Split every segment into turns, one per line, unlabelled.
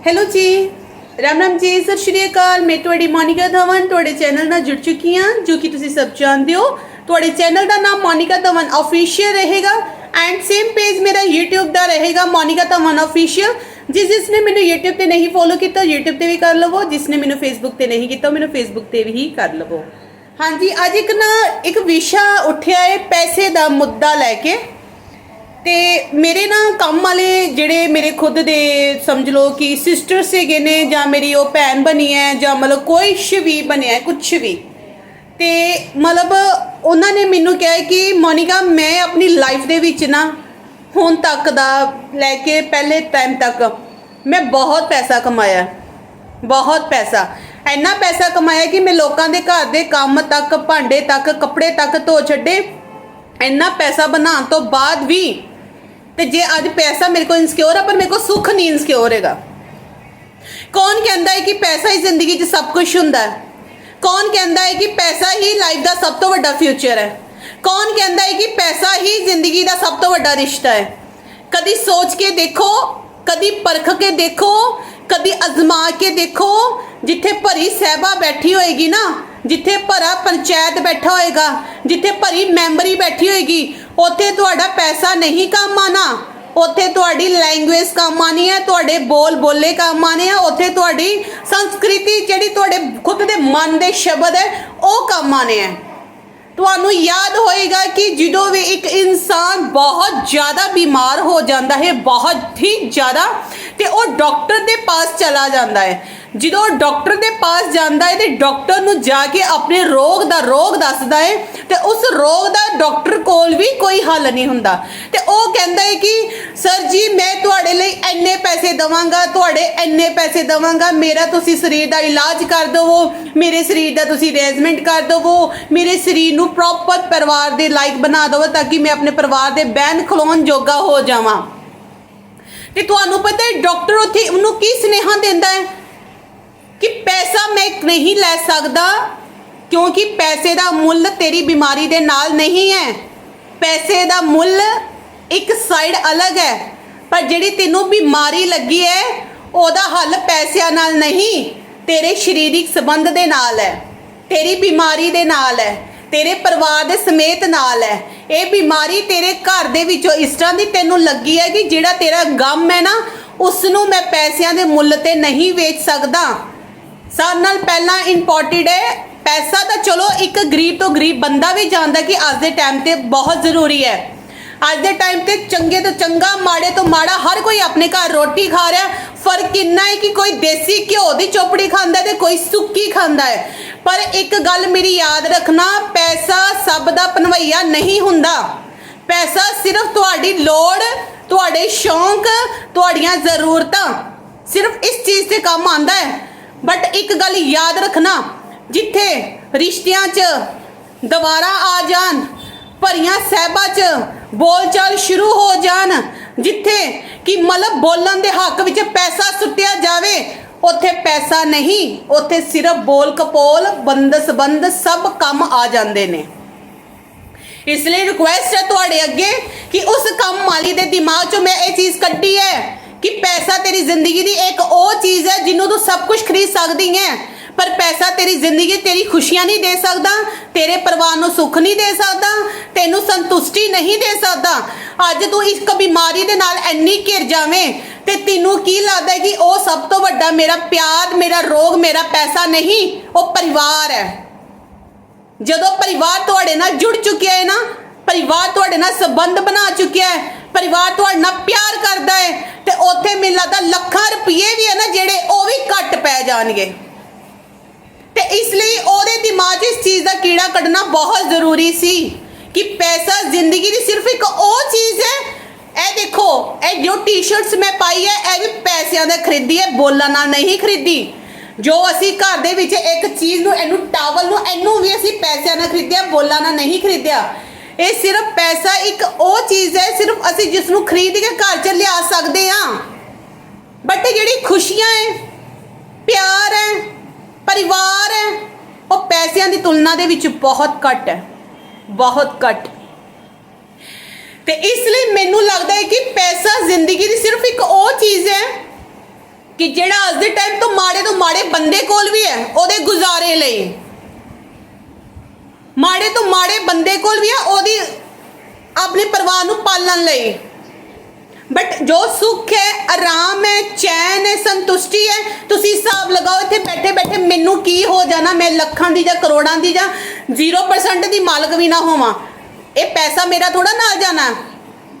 Hello ਜੀ ਰਾਮ ਰਾਮ ਜੀ ਸਤਿ ਸ਼੍ਰੀ ਅਕਾਲ ਮੈਂ ਤੁਹਾਡੀ ਮੋਨਿਕਾ ਧਵਨ ਤੁਹਾਡੇ ਚੈਨਲ ਨਾਲ ਜੁੜ ਚੁੱਕੀ ਹਾਂ ਜੋ ਕਿ ਤੁਸੀਂ ਸਭ ਜਾਣਦੇ ਹੋ ਤੁਹਾਡੇ ਚੈਨਲ ਦਾ ਨਾਮ ਮੋਨਿਕਾ ਧਵਨ ਅਫੀਸ਼ੀਅਲ ਰਹੇਗਾ ਐਂਡ ਸੇਮ ਪੇਜ ਮੇਰਾ YouTube ਦਾ ਰਹੇਗਾ ਮੋਨਿਕਾ ਧਵਨ ਅਫੀਸ਼ੀਅਲ ਜਿਸ ਜਿਸ ਨੇ ਮੈਨੂੰ YouTube ਤੇ ਨਹੀਂ ਫੋਲੋ ਕੀਤਾ YouTube ਤੇ ਵੀ ਕਰ ਲਵੋ ਜਿਸ ਨੇ ਮੈਨੂੰ Facebook ਤੇ ਨਹੀਂ ਕੀਤਾ ਉਹ ਮੈਨੂੰ Facebook ਤੇ ਵੀ ਕਰ ਲਵੋ ਹਾਂਜੀ ਅੱਜ ਇੱਕ ਨਾ ਇੱਕ ਵਿਸ਼ਾ ਉੱਠਿਆ ਹੈ ਪੈਸੇ ਦਾ ਮੁੱਦਾ ਲੈ ਕੇ ਤੇ ਮੇਰੇ ਨਾ ਕੰਮ ਵਾਲੇ ਜਿਹੜੇ ਮੇਰੇ ਖੁਦ ਦੇ ਸਮਝ ਲਓ ਕਿ ਸਿਸਟਰ ਸੀਗੇ ਨੇ ਜਾਂ ਮੇਰੀ ਉਹ ਭੈਣ ਬਣੀ ਹੈ ਜਾਂ ਮਤਲਬ ਕੋਈ ਵੀ ਬਣਿਆ ਕੁਛ ਵੀ। ਤੇ ਮਤਲਬ ਉਹਨਾਂ ਨੇ ਮੈਨੂੰ ਕਿਹਾ ਕਿ ਮੋਨਿਕਾ, ਮੈਂ ਆਪਣੀ ਲਾਈਫ ਦੇ ਵਿੱਚ ਨਾ ਹੁਣ ਤੱਕ ਦਾ ਲੈ ਕੇ ਪਹਿਲੇ ਟਾਈਮ ਤੱਕ ਮੈਂ ਬਹੁਤ ਪੈਸਾ ਕਮਾਇਆ ਬਹੁਤ ਪੈਸਾ। ਇੰਨਾ ਪੈਸਾ ਕਮਾਇਆ ਕਿ ਮੈਂ ਲੋਕਾਂ ਦੇ ਘਰ ਦੇ ਕੰਮ ਤੱਕ, ਭਾਂਡੇ ਤੱਕ, ਕੱਪੜੇ ਤੱਕ ਧੋ ਛੱਡੇ ਇੰਨਾ ਪੈਸਾ ਬਣਾਉਣ ਤੋਂ ਬਾਅਦ ਵੀ ਤੇ ਜੇ ਅੱਜ ਪੈਸਾ ਮੇਰੇ ਕੋਲ ਇਨਸਿਕਿਉਰ ਹੈ ਪਰ ਮੇਰੇ ਕੋਲ ਸੁੱਖ ਨਹੀਂ ਇਨਸਿਕਿਉਰ ਹੈਗਾ ਕੌਣ ਕਹਿੰਦਾ ਹੈ ਕਿ ਪੈਸਾ ਹੀ ਜ਼ਿੰਦਗੀ 'ਚ ਸਭ ਕੁਝ ਹੁੰਦਾ ਹੈ ਕੌਣ ਕਹਿੰਦਾ ਹੈ ਕਿ ਪੈਸਾ ਹੀ ਲਾਈਫ ਦਾ ਸਭ ਤੋਂ ਵੱਡਾ ਫਿਊਚਰ ਹੈ ਕੌਣ ਕਹਿੰਦਾ ਹੈ ਕਿ ਪੈਸਾ ਹੀ ਜ਼ਿੰਦਗੀ ਦਾ ਸਭ ਤੋਂ ਵੱਡਾ ਰਿਸ਼ਤਾ ਹੈ ਕਦੀ ਸੋਚ ਕੇ ਦੇਖੋ ਕਦੀ ਪਰਖ ਕੇ ਦੇਖੋ ਕਦੀ ਅਜ਼ਮਾ ਕੇ ਦੇਖੋ ਜਿੱਥੇ ਭਰੀ ਸਹਿਬਾ ਬੈਠੀ ਹੋਏਗੀ ਨਾ ਜਿੱਥੇ ਭਰਾ ਪੰਚਾਇਤ ਬੈਠਾ ਹੋਏਗਾ ਜਿੱਥੇ ਭਰੀ ਮੈਂਬਰੀ ਬੈਠੀ ਹੋਏਗੀ ਉੱਥੇ ਤੁਹਾਡਾ ਪੈਸਾ ਨਹੀਂ ਕੰਮ ਆਣਾ ਉੱਥੇ ਤੁਹਾਡੀ ਲੈਂਗੁਏਜ ਕੰਮ ਆਣੀ ਹੈ, ਤੁਹਾਡੇ ਬੋਲ ਬੋਲੇ ਕੰਮ ਆਣੇ ਆ। ਉੱਥੇ ਤੁਹਾਡੀ ਸੰਸਕ੍ਰਿਤੀ ਜਿਹੜੀ ਤੁਹਾਡੇ ਖੁਦ ਦੇ ਮਨ ਦੇ ਸ਼ਬਦ ਹੈ, ਉਹ ਕੰਮ ਆਣੇ ਆ। ਤੁਹਾਨੂੰ ਯਾਦ ਹੋਏਗਾ ਕਿ ਜਦੋਂ ਵੀ ਇੱਕ ਇਨਸਾਨ ਬਹੁਤ ਜ਼ਿਆਦਾ ਬਿਮਾਰ ਹੋ ਜਾਂਦਾ ਹੈ, ਬਹੁਤ ਹੀ ਜ਼ਿਆਦਾ, ਤੇ ਉਹ ਡਾਕਟਰ ਦੇ ਪਾਸ ਚਲਾ ਜਾਂਦਾ ਹੈ। ਜਦੋਂ ਡਾਕਟਰ ਦੇ ਪਾਸ ਜਾਂਦਾ ਹੈ ਤੇ ਡਾਕਟਰ ਨੂੰ ਜਾ ਕੇ ਆਪਣੇ ਰੋਗ ਦਾ ਰੋਗ ਦੱਸਦਾ ਹੈ ਤੇ ਉਸ ਰੋਗ ਦਾ ਡਾਕਟਰ ਕੋਲ ਵੀ ਕੋਈ ਹੱਲ ਨਹੀਂ ਹੁੰਦਾ। ਤੇ ਉਹ ਕਹਿੰਦਾ ਹੈ ਕਿ, ਸਰ ਜੀ, ਮੈਂ ਤੁਹਾਡੇ ਲਈ ਇੰਨੇ ਪੈਸੇ ਦਵਾਂਗਾ, ਤੁਹਾਡੇ ਇੰਨੇ ਪੈਸੇ ਦਵਾਂਗਾ, ਮੇਰਾ ਤੁਸੀਂ ਸਰੀਰ ਦਾ ਇਲਾਜ ਕਰ ਦਵੋ, ਮੇਰੇ ਸਰੀਰ ਦਾ ਤੁਸੀਂ ਅਰੇਂਜਮੈਂਟ ਕਰ ਦਵੋ, ਮੇਰੇ ਸਰੀਰ ਨੂੰ ਪ੍ਰੋਪਰ ਪਰਿਵਾਰ ਦੇ ਲਾਇਕ ਬਣਾ ਦਵੋ ਤਾਂ ਕਿ ਮੈਂ ਆਪਣੇ ਪਰਿਵਾਰ ਦੇ ਬੈਨ ਖਲੋਣ ਜੋਗਾ ਹੋ ਜਾਵਾਂ। ਤੇ ਤੁਹਾਨੂੰ ਪਤਾ ਹੈ, ਡਾਕਟਰ ਉੱਥੇ ਉਹਨੂੰ ਕੀ ਸੁਨੇਹਾ ਦਿੰਦਾ ਹੈ? ਮੈਂ ਨਹੀਂ ਲੈ ਸਕਦਾ, ਕਿਉਂਕਿ ਪੈਸੇ ਦਾ ਮੁੱਲ ਤੇਰੀ ਬਿਮਾਰੀ ਦੇ ਨਾਲ ਨਹੀਂ ਹੈ। ਪੈਸੇ ਦਾ ਮੁੱਲ ਇੱਕ ਸਾਈਡ ਅਲੱਗ ਹੈ, ਪਰ ਜਿਹੜੀ ਤੈਨੂੰ ਬਿਮਾਰੀ ਲੱਗੀ ਹੈ, ਉਹਦਾ ਹੱਲ ਪੈਸਿਆਂ ਨਾਲ ਨਹੀਂ, ਤੇਰੇ ਸਰੀਰਿਕ ਸੰਬੰਧ ਦੇ ਨਾਲ ਹੈ। ਤੇਰੀ ਬਿਮਾਰੀ ਦੇ ਨਾਲ ਹੈ, ਤੇਰੇ ਪਰਿਵਾਰ ਦੇ ਸਮੇਤ ਨਾਲ ਹੈ। ਇਹ ਬਿਮਾਰੀ ਤੇਰੇ ਘਰ ਦੇ ਵਿੱਚੋਂ ਇਸ ਤਰ੍ਹਾਂ ਦੀ ਤੈਨੂੰ ਲੱਗੀ ਹੈ ਕਿ ਜਿਹੜਾ ਤੇਰਾ ਗਮ ਹੈ ਨਾ ਉਸ ਨੂੰ ਮੈਂ ਪੈਸਿਆਂ ਦੇ ਮੁੱਲ ਤੇ ਨਹੀਂ ਵੇਚ ਸਕਦਾ। ਸਭ ਨਾਲ ਪਹਿਲਾਂ ਇੰਪੋਰਟੈਂਟ ਹੈ। ਪੈਸਾ ਤਾਂ ਚਲੋ ਇੱਕ ਗਰੀਬ ਤੋਂ ਗਰੀਬ ਬੰਦਾ ਵੀ ਜਾਣਦਾ ਕਿ ਅੱਜ ਦੇ ਟਾਈਮ ਤੇ ਬਹੁਤ ਜ਼ਰੂਰੀ ਹੈ। ਅੱਜ ਦੇ ਟਾਈਮ ਤੇ ਚੰਗੇ ਤੋਂ ਚੰਗਾ, ਮਾੜੇ ਤੋਂ ਮਾੜਾ, ਹਰ ਕੋਈ ਆਪਣੇ ਘਰ ਰੋਟੀ ਖਾ ਰਿਹਾ ਫ਼ਰਕ ਇੰਨਾ ਹੈ ਕਿ ਕੋਈ ਦੇਸੀ ਘਿਓ ਦੀ ਚੋਪੜੀ ਖਾਂਦਾ ਹੈ ਤੇ ਕੋਈ ਸੁੱਕੀ ਖਾਂਦਾ ਹੈ। ਪਰ ਇੱਕ ਗੱਲ ਮੇਰੀ ਯਾਦ ਰੱਖਣਾ, ਪੈਸਾ ਸਭ ਦਾ ਪਨਵਈਆ ਨਹੀਂ ਹੁੰਦਾ। ਪੈਸਾ ਸਿਰਫ ਤੁਹਾਡੀ ਲੋੜ, ਤੁਹਾਡੇ ਸ਼ੌਂਕ, ਤੁਹਾਡੀਆਂ ਜ਼ਰੂਰਤਾਂ। ਸਿਰਫ ਇਸ ਚੀਜ਼ ਤੇ ਕੰਮ ਆਉਂਦਾ ਹੈ। ਬਟ ਇੱਕ ਗੱਲ ਯਾਦ ਰੱਖਣਾ, ਜਿੱਥੇ ਰਿਸ਼ਤਿਆਂ 'ਚ ਦੁਬਾਰਾ ਆ ਜਾਣ, ਭਰੀਆਂ ਸਹਿਬਾਂ 'ਚ ਬੋਲਚਾਲ ਸ਼ੁਰੂ ਹੋ ਜਾਣ, ਜਿੱਥੇ ਕਿ ਮਤਲਬ ਬੋਲਣ ਦੇ ਹੱਕ ਵਿੱਚ ਪੈਸਾ ਸੁੱਟਿਆ ਜਾਵੇ, ਉੱਥੇ ਪੈਸਾ ਨਹੀਂ, ਉੱਥੇ ਸਿਰਫ ਬੋਲ ਕਪੋਲ ਬੰਦ ਸੰਬੰਧ ਸਭ ਕੰਮ ਆ ਜਾਂਦੇ ਨੇ। ਇਸ ਲਈ ਰਿਕੁਐਸਟ ਹੈ ਤੁਹਾਡੇ ਅੱਗੇ ਕਿ ਉਸ ਕੰਮ ਵਾਲੀ ਦੇ ਦਿਮਾਗ 'ਚੋਂ ਮੈਂ ਇਹ ਚੀਜ਼ ਕੱਢੀ ਹੈ ਕਿ ਪੈਸਾ ਤੇਰੀ ਜ਼ਿੰਦਗੀ ਦੀ ਇੱਕ ਉਹ ਚੀਜ਼ ਹੈ ਜਿਹਨੂੰ ਤੂੰ ਸਭ ਕੁਝ ਖਰੀਦ ਸਕਦੀ ਹੈ। ਪਰ ਪੈਸਾ ਤੇਰੀ ਜ਼ਿੰਦਗੀ ਤੇਰੀ ਖੁਸ਼ੀਆਂ ਨਹੀਂ ਦੇ ਸਕਦਾ, ਤੇਰੇ ਪਰਿਵਾਰ ਨੂੰ ਸੁੱਖ ਨਹੀਂ ਦੇ ਸਕਦਾ, ਤੈਨੂੰ ਸੰਤੁਸ਼ਟੀ ਨਹੀਂ ਦੇ ਸਕਦਾ। ਅੱਜ ਤੂੰ ਇੱਕ ਬਿਮਾਰੀ ਦੇ ਨਾਲ ਐਨੀ ਘਿਰ ਜਾਵੇਂ ਤੇ ਤੈਨੂੰ ਕੀ ਲੱਗਦਾ ਕਿ ਉਹ ਸਭ ਤੋਂ ਵੱਡਾ ਮੇਰਾ ਪਿਆਰ, ਮੇਰਾ ਰੋਗ, ਮੇਰਾ ਪੈਸਾ ਨਹੀਂ, ਉਹ ਪਰਿਵਾਰ ਹੈ। ਜਦੋਂ ਪਰਿਵਾਰ ਤੁਹਾਡੇ ਨਾਲ ਜੁੜ ਚੁੱਕਿਆ ਹੈ ਨਾ, ਪਰਿਵਾਰ ਤੁਹਾਡੇ ਨਾਲ ਸੰਬੰਧ ਬਣਾ ਚੁੱਕਿਆ ਹੈ ਪਰਿਵਾਰ ਤੁਹਾਡੇ ਨਾਲ ਪਿਆਰ ਕਰਦਾ ਹੈ ਤੇ ਉੱਥੇ ਮੈਨੂੰ ਲੱਗਦਾ ਲੱਖਾਂ ਰੁਪਏ ਵੀ ਹੈ ਨਾ ਜਿਹੜੇ ਉਹ ਵੀ ਘੱਟ ਪੈ ਜਾਣਗੇ। ਤੇ ਇਸ ਲਈ ਉਹਦੇ ਦਿਮਾਗ 'ਚ ਇਸ ਚੀਜ਼ ਦਾ ਕੀੜਾ ਕੱਢਣਾ ਬਹੁਤ ਜ਼ਰੂਰੀ ਸੀ ਕਿ ਪੈਸਾ ਜ਼ਿੰਦਗੀ ਦੀ ਸਿਰਫ ਇੱਕ ਉਹ ਚੀਜ਼ ਹੈ। ਇਹ ਦੇਖੋ, ਇਹ ਜੋ ਟੀ-ਸ਼ਰਟਸ ਮੈਂ ਪਾਈ ਹੈ, ਇਹ ਵੀ ਪੈਸਿਆਂ ਦਾ ਖਰੀਦੀ ਹੈ, ਬੋਲਾਂ ਨਾਲ ਨਹੀਂ ਖਰੀਦੀ। ਜੋ ਅਸੀਂ ਘਰ ਦੇ ਵਿੱਚ ਇੱਕ ਚੀਜ਼ ਨੂੰ, ਇਹਨੂੰ ਟਾਵਲ ਨੂੰ, ਇਹਨੂੰ ਵੀ ਅਸੀਂ ਪੈਸਿਆਂ ਨਾਲ ਖਰੀਦਿਆ, ਬੋਲਾਂ ਨਾਲ ਨਹੀਂ ਖਰੀਦਿਆ। ਇਹ ਸਿਰਫ ਪੈਸਾ ਇੱਕ ਉਹ ਚੀਜ਼ ਹੈ, ਸਿਰਫ ਅਸੀਂ ਜਿਸ ਨੂੰ ਖਰੀਦ ਕੇ ਘਰ 'ਚ ਲਿਆ ਸਕਦੇ ਹਾਂ। ਬਟ ਜਿਹੜੀ ਖੁਸ਼ੀਆਂ ਹੈ, ਪਿਆਰ ਹੈ, ਪਰਿਵਾਰ ਹੈ, ਉਹ ਪੈਸਿਆਂ ਦੀ ਤੁਲਨਾ ਦੇ ਵਿੱਚ ਬਹੁਤ ਘੱਟ ਹੈ। ਬਹੁਤ ਘੱਟ। ਤੇ ਇਸ ਲਈ ਮੈਨੂੰ ਲੱਗਦਾ ਹੈ ਕਿ ਪੈਸਾ ਜ਼ਿੰਦਗੀ ਦੀ ਸਿਰਫ ਇੱਕ ਉਹ ਚੀਜ਼ ਹੈ ਕਿ ਜਿਹੜਾ ਅੱਜ ਦੇ ਟਾਈਮ ਤੋਂ ਮਾੜੇ ਤੋਂ ਮਾੜੇ ਬੰਦੇ ਕੋਲ ਵੀ ਹੈ, ਉਹਦੇ ਗੁਜ਼ਾਰੇ ਲਈ। ਮਾੜੇ ਤੋਂ ਮਾੜੇ ਬੰਦੇ ਕੋਲ ਵੀ ਹੈ ਉਹਦੀ ਆਪਣੇ ਪਰਿਵਾਰ ਨੂੰ ਪਾਲਣ ਲਈ। ਬਟ ਜੋ ਸੁੱਖ ਹੈ, ਆਰਾਮ ਹੈ, ਚੈਨ ਹੈ, ਸੰਤੁਸ਼ਟੀ ਹੈ, ਤੁਸੀਂ ਹਿਸਾਬ ਲਗਾਓ ਇੱਥੇ ਬੈਠੇ ਬੈਠੇ ਮੈਨੂੰ ਕੀ ਹੋ ਜਾਣਾ, ਮੈਂ ਲੱਖਾਂ ਦੀ ਜਾਂ ਕਰੋੜਾਂ ਦੀ ਜਾਂ 0% ਦੀ ਮਾਲਕ ਵੀ ਨਾ ਹੋਵਾਂ। ਇਹ ਪੈਸਾ ਮੇਰਾ ਥੋੜਾ ਨਾਲ ਜਾਣਾ।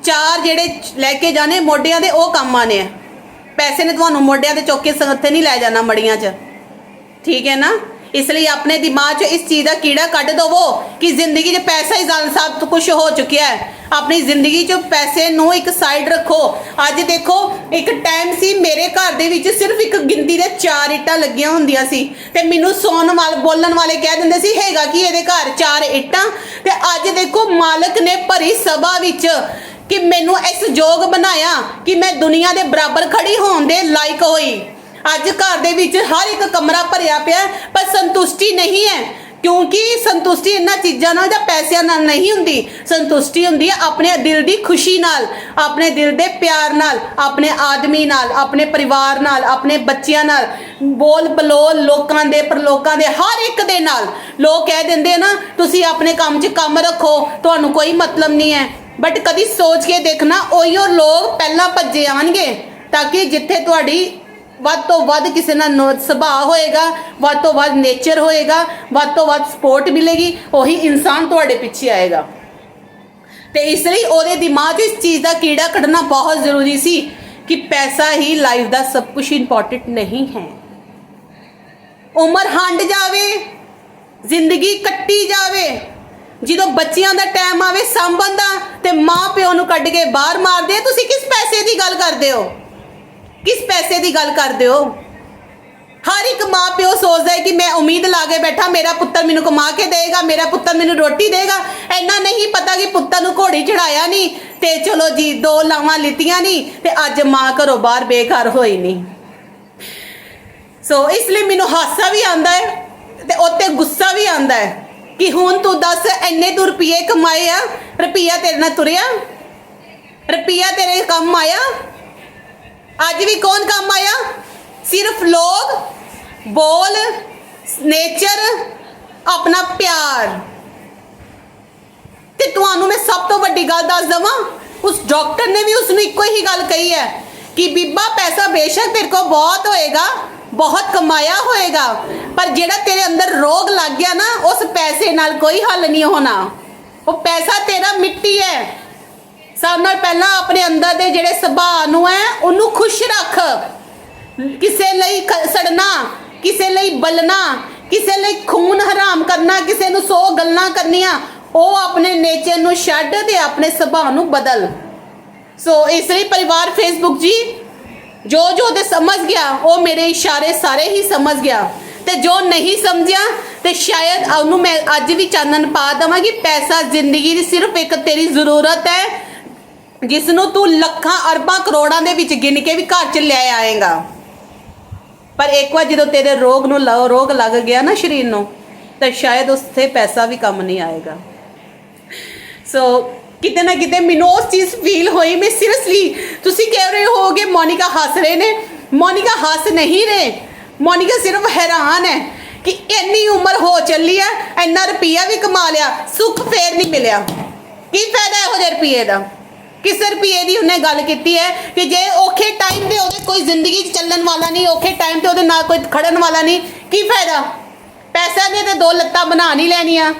ਚਾਰ ਜਿਹੜੇ ਲੈ ਕੇ ਜਾਣੇ ਮੋਢਿਆਂ ਦੇ, ਉਹ ਕੰਮ ਆਨੇ ਆ। ਪੈਸੇ ਨੇ ਤੁਹਾਨੂੰ ਮੋਢਿਆਂ ਤੇ ਚੁੱਕ ਕੇ ਸੰਗਥੇ ਨਹੀਂ ਲੈ ਜਾਣਾ ਮੜੀਆਂ 'ਚ। ਠੀਕ ਹੈ ਨਾ? ਇਸ ਲਈ ਆਪਣੇ ਦਿਮਾਗ 'ਚ ਇਸ ਚੀਜ਼ ਦਾ ਕੀੜਾ ਕੱਢ ਦਵੋ ਕਿ ਜ਼ਿੰਦਗੀ 'ਚ ਪੈਸਾ ਹੀ ਜ਼ਿਆਦਾ ਸਭ ਕੁਝ ਹੋ ਚੁੱਕਿਆ ਹੈ। ਆਪਣੀ ਜ਼ਿੰਦਗੀ 'ਚ ਪੈਸੇ ਨੂੰ ਇੱਕ ਸਾਈਡ ਰੱਖੋ। ਅੱਜ ਦੇਖੋ, ਇੱਕ ਟਾਈਮ ਸੀ ਮੇਰੇ ਘਰ ਦੇ ਵਿੱਚ ਸਿਰਫ ਇੱਕ ਗਿਣਤੀ ਦੇ ਚਾਰ ਇੱਟਾਂ ਲੱਗੀਆਂ ਹੁੰਦੀਆਂ ਸੀ। ਤੇ ਮੈਨੂੰ ਸੌਣ ਵਾਲ, ਬੋਲਣ ਵਾਲੇ ਕਹਿ ਦਿੰਦੇ ਸੀ, ਹੈਗਾ ਕਿ ਇਹਦੇ ਘਰ ਚਾਰ ਇੱਟਾਂ? ਤੇ ਅੱਜ ਦੇਖੋ, ਮਾਲਕ ਨੇ ਭਰੀ ਸਭਾ ਵਿੱਚ ਕਿ ਮੈਨੂੰ ਇਸ ਯੋਗ ਬਣਾਇਆ ਕਿ ਮੈਂ ਦੁਨੀਆ ਦੇ ਬਰਾਬਰ ਖੜੀ ਹੋਣ ਦੇ ਲਾਇਕ ਹੋਈ। ਅੱਜ ਘਰ ਦੇ ਵਿੱਚ ਹਰ ਇੱਕ ਕਮਰਾ ਭਰਿਆ ਪਿਆ ਪਰ ਸੰਤੁਸ਼ਟੀ ਨਹੀਂ ਹੈ। ਕਿਉਂਕਿ ਸੰਤੁਸ਼ਟੀ ਇਹਨਾਂ ਚੀਜ਼ਾਂ ਨਾਲ ਜਾਂ ਪੈਸਿਆਂ ਨਾਲ ਨਹੀਂ ਹੁੰਦੀ। ਸੰਤੁਸ਼ਟੀ ਹੁੰਦੀ ਹੈ ਆਪਣੇ ਦਿਲ ਦੀ ਖੁਸ਼ੀ ਨਾਲ, ਆਪਣੇ ਦਿਲ ਦੇ ਪਿਆਰ ਨਾਲ, ਆਪਣੇ ਆਦਮੀ ਨਾਲ, ਆਪਣੇ ਪਰਿਵਾਰ ਨਾਲ, ਆਪਣੇ ਬੱਚਿਆਂ ਨਾਲ, ਬੋਲ ਬਲੋਲ ਲੋਕਾਂ ਦੇ ਪਰਲੋਕਾਂ ਦੇ ਹਰ ਇੱਕ ਦੇ ਨਾਲ। ਲੋਕ ਕਹਿ ਦਿੰਦੇ ਨਾ, ਤੁਸੀਂ ਆਪਣੇ ਕੰਮ 'ਚ ਕੰਮ ਰੱਖੋ, ਤੁਹਾਨੂੰ ਕੋਈ ਮਤਲਬ ਨਹੀਂ ਹੈ। ਬਟ ਕਦੀ ਸੋਚ ਕੇ ਦੇਖਣਾ, ਉਹੀਓ ਲੋਕ ਪਹਿਲਾਂ ਭੱਜੇ ਆਣਗੇ ਤਾਂ ਕਿ ਜਿੱਥੇ ਤੁਹਾਡੀ ਵੱਧ ਤੋਂ ਵੱਧ ਕਿਸੇ ਨਾਲ ਨੋ- ਸੁਭਾਅ ਹੋਏਗਾ, ਵੱਧ ਤੋਂ ਵੱਧ ਨੇਚਰ ਹੋਏਗਾ, ਵੱਧ ਤੋਂ ਵੱਧ ਸਪੋਰਟ ਮਿਲੇਗੀ, ਉਹੀ ਇਨਸਾਨ ਤੁਹਾਡੇ ਪਿੱਛੇ ਆਏਗਾ। ਤੇ ਇਸ ਲਈ ਉਹਦੇ ਦਿਮਾਗ 'ਚ ਇਸ ਚੀਜ਼ ਦਾ ਕੀੜਾ ਕੱਢਣਾ ਬਹੁਤ ਜ਼ਰੂਰੀ ਸੀ ਕਿ ਪੈਸਾ ਹੀ ਲਾਈਫ ਦਾ ਸਭ ਕੁਝ ਇੰਪੋਰਟੈਂਟ ਨਹੀਂ ਹੈ। ਉਮਰ ਹੰਡ ਜਾਵੇ, ਜ਼ਿੰਦਗੀ ਕੱਟੀ ਜਾਵੇ, ਜਦੋਂ ਬੱਚਿਆਂ ਦਾ ਟਾਈਮ ਆਵੇ, ਸਾਂਭਣ ਦਾ, ਤੇ ਮਾਂ ਪਿਓ ਨੂੰ ਕੱਢ ਕੇ ਬਾਹਰ ਮਾਰਦੇ ਤੁਸੀਂ ਕਿਸ ਪੈਸੇ ਦੀ ਗੱਲ ਕਰਦੇ ਹੋ? ਕਿਸ ਪੈਸੇ ਦੀ ਗੱਲ ਕਰਦੇ ਹੋ? ਹਰ ਇੱਕ ਮਾਂ ਪਿਓ ਸੋਚਦਾ ਹੈ ਕਿ ਮੈਂ ਉਮੀਦ ਲਾ ਕੇ ਬੈਠਾ, ਮੇਰਾ ਪੁੱਤਰ ਮੈਨੂੰ ਕਮਾ ਕੇ ਦੇਗਾ ਮੇਰਾ ਪੁੱਤਰ ਮੈਨੂੰ ਰੋਟੀ ਦੇਗਾ ਇੰਨਾ ਨਹੀਂ ਪਤਾ ਕਿ ਪੁੱਤਰ ਨੂੰ ਘੋੜੀ ਚੜਾਇਆ ਨਹੀਂ ਤੇ ਚਲੋ ਜੀ, ਦੋ ਲਾਵਾਂ ਲਿੱਤੀਆਂ ਨਹੀਂ ਤੇ ਅੱਜ ਮਾਂ ਘਰੋਂ ਬਾਹਰ ਬੇਘਰ ਹੋਈ ਨਹੀਂ। ਸੋ ਇਸ ਲਈ ਮੈਨੂੰ ਹਾਸਾ ਵੀ ਆਂਦਾ ਹੈ ਤੇ ਉੱਤੇ ਗੁੱਸਾ ਵੀ ਆਂਦਾ ਹੈ ਕਿ ਹੁਣ ਤੂੰ ਦੱਸ ਐਨੇ ਤੂੰ ਰੁਪਏ ਕਮਾਏ ਆ, ਰੁਪਈਆ ਤੇਰੇ ਨਾਲ ਤੁਰਿਆ? ਰੁਪਈਆ ਤੇਰੇ ਕੰਮ ਆਇਆ? ਅੱਜ ਵੀ ਕੌਣ ਕੰਮ ਆਇਆ? ਸਿਰਫ ਲੋਕ, ਬੋਲ, ਨੇਚਰ, ਆਪਣਾ ਪਿਆਰ। ਤੇ ਤੁਹਾਨੂੰ ਮੈਂ ਸਭ ਤੋਂ ਵੱਡੀ ਗੱਲ ਦੱਸ ਦਵਾਂ, ਉਸ ਡਾਕਟਰ ਨੇ ਵੀ ਉਸ ਨੂੰ ਇੱਕੋ ਹੀ ਗੱਲ ਕਹੀ ਹੈ ਕਿ ਬੀਬਾ, ਪੈਸਾ ਬੇਸ਼ੱਕ ਤੇਰੇ ਕੋਲ ਬਹੁਤ ਹੋਏਗਾ, ਬਹੁਤ ਕਮਾਇਆ ਹੋਏਗਾ, ਪਰ ਜਿਹੜਾ ਤੇਰੇ ਅੰਦਰ ਰੋਗ ਲੱਗ ਗਿਆ ਨਾ, ਉਸ ਪੈਸੇ ਨਾਲ ਕੋਈ ਹੱਲ ਨਹੀਂ ਹੋਣਾ। ਉਹ ਪੈਸਾ ਤੇਰਾ ਮਿੱਟੀ ਹੈ। ਸਭ ਨਾਲ ਪਹਿਲਾਂ ਆਪਣੇ ਅੰਦਰ ਦੇ ਜਿਹੜੇ ਸੁਭਾਅ ਨੂੰ ਹੈ ਉਹਨੂੰ ਖੁਸ਼ ਰੱਖ। ਕਿਸੇ ਲਈ ਸੜਨਾ, ਕਿਸੇ ਲਈ ਬਲਣਾ, ਕਿਸੇ ਲਈ ਖੂਨ ਹਰਾਮ ਕਰਨਾ, ਕਿਸੇ ਨੂੰ ਸੌ ਗੱਲਾਂ ਕਰਨੀਆਂ, ਉਹ ਆਪਣੇ ਨੇਚਰ ਨੂੰ ਛੱਡ ਤੇ ਆਪਣੇ ਸੁਭਾਅ ਨੂੰ ਬਦਲ। ਸੋ ਇਸ ਲਈ ਪਰਿਵਾਰ ਫੇਸਬੁੱਕ ਜੀ, ਜੋ ਜੋ ਤੇ ਸਮਝ ਗਿਆ, ਉਹ ਮੇਰੇ ਇਸ਼ਾਰੇ ਸਾਰੇ ਹੀ ਸਮਝ ਗਿਆ। ਤੇ ਜੋ ਨਹੀਂ ਸਮਝਿਆ, ਤੇ ਸ਼ਾਇਦ ਉਹਨੂੰ ਮੈਂ ਅੱਜ ਵੀ ਚਾਨਣ ਪਾ ਦਵਾਂ ਕਿ ਪੈਸਾ ਜ਼ਿੰਦਗੀ ਦੀ ਸਿਰਫ ਇੱਕ ਤੇਰੀ ਜ਼ਰੂਰਤ ਹੈ। ਜਿਸ ਨੂੰ ਤੂੰ ਲੱਖਾਂ ਅਰਬਾਂ ਕਰੋੜਾਂ ਦੇ ਵਿੱਚ ਗਿਣ ਕੇ ਵੀ ਘਰ ਚ ਲੈ ਆਏਗਾ। ਪਰ ਇੱਕ ਵਾਰ ਜਦੋਂ ਤੇਰੇ ਰੋਗ ਨੂੰ ਲਓ ਰੋਗ ਲੱਗ ਗਿਆ ਨਾ ਸਰੀਰ ਨੂੰ, ਤਾਂ ਸ਼ਾਇਦ ਉਸਤੇ ਪੈਸਾ ਵੀ ਕੰਮ ਨਹੀਂ ਆਏਗਾ। ਸੋ ਕਿਤੇ ਨਾ ਕਿਤੇ ਮੈਨੂੰ ਉਸ ਚੀਜ਼ ਫੀਲ ਹੋਈ, ਮੈਂ ਸੀਰੀਅਸਲੀ ਤੁਸੀਂ ਕਹਿ ਰਹੇ ਹੋਗੇ ਮੋਨਿਕਾ ਹੱਸ ਰਹੇ ਨੇ। ਮੋਨਿਕਾ ਹੱਸ ਨਹੀਂ ਰਹੇ। ਮੋਨਿਕਾ ਸਿਰਫ ਹੈਰਾਨ ਹੈ ਕਿ ਇੰਨੀ ਉਮਰ ਹੋ ਚੱਲੀ ਹੈ ਇੰਨਾ ਰੁਪਈਆ ਵੀ ਕਮਾ ਲਿਆ, ਸੁੱਖ ਫੇਰ ਨਹੀਂ ਮਿਲਿਆ। ਕੀ ਫਾਇਦਾ ਇਹੋ ਜਿਹੇ ਰੁਪਈਏ ਦਾ? ਕਿਸ ਰੁਪਈਏ ਦੀ ਉਹਨੇ ਗੱਲ ਕੀਤੀ ਹੈ ਕਿ ਜੇ ਔਖੇ ਟਾਈਮ ਤੇ ਉਹਦੇ ਕੋਈ ਜ਼ਿੰਦਗੀ 'ਚ ਚੱਲਣ ਵਾਲਾ ਨਹੀਂ, ਔਖੇ ਟਾਈਮ ਤੇ ਉਹਦੇ ਨਾਲ ਕੋਈ ਖੜਨ ਵਾਲਾ ਨਹੀਂ, ਕੀ ਫਾਇਦਾ? ਪੈਸਾ ਨੇ ਤੇ ਦੋ ਲੱਤਾਂ ਬਣਾ ਨਹੀਂ ਲੈਣੀਆਂ।